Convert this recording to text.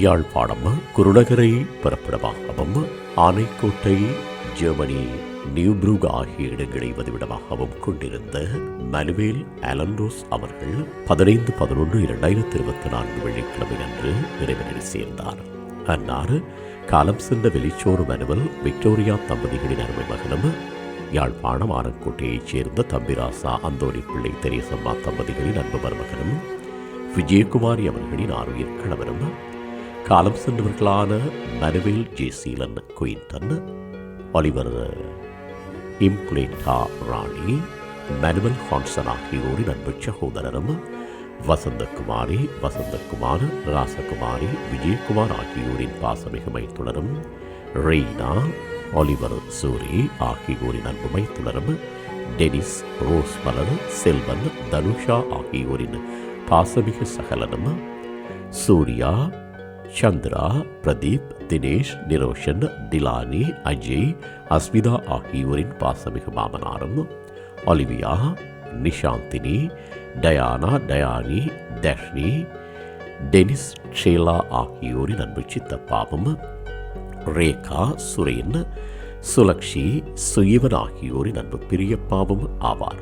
யாழ்ப்பாணம் குருநகரை பிறப்பிடமாகவும் Anaikottai Germany Newbrook ஆகிய இடங்களை வதிவிடமாகவும் கொண்டிருந்த மனுவேல் அலன்ரோஸ் அவர்கள் பதினைந்து பதினொன்று இரண்டாயிரத்தி இருபத்தி நான்கு வெள்ளிக்கிழமை அன்று இறைவனில் சேர்ந்தார். அன்னார் காலம் சென்ற வெளிச்சோறு மனுவல் விக்டோரியா தம்பதிகளின் அருமை மகனும் யாழ்ப்பாணம் ஆனக்கோட்டையைச் சேர்ந்த தம்பிராசா அந்தோணி பிள்ளை தெரேசம்மா தம்பதிகளின் அன்பு மருமகனும் விஜயகுமாரி அவர்களின் ஆறுயிர் கணவரும் காலம் சென்றவர்களான மனுவேல் ஜேசீலன் குயின்டன் ஒலிவர் இம்ப்ளேட்டா ராணி மனுவல் ஹான்சன் ஆகியோரின் அன்பு சகோதரரும் வசந்தகுமாரி வசந்தகுமார் ராசகுமாரி விஜயகுமார் ஆகியோரின் பாசமிகு மைத்துணரும் ரெய்னா ஒலிவர் சூரி ஆகியோரின் அன்பு மைத்துணரும் டெனிஸ் ரோஸ் மலர் செல்வன் தனுஷா ஆகியோரின் பாசமிகு சகலனும் சூர்யா சந்திரா பிரதீப் தினேஷ் நிரோஷன் டிலானி அஜய் அஸ்மிதா ஆகியோரின் பாசமிகு மாமனாரும் Olivia Nishanthini Diana Dayani Dharshini Denis Sheila ஆகியோரின் அன்பு சித்தப்பாவும் ரேகா சுரேன் சுலக்ஷி சுயவன் ஆகியோரின் அன்பு பிரியப்பாவும் ஆவார்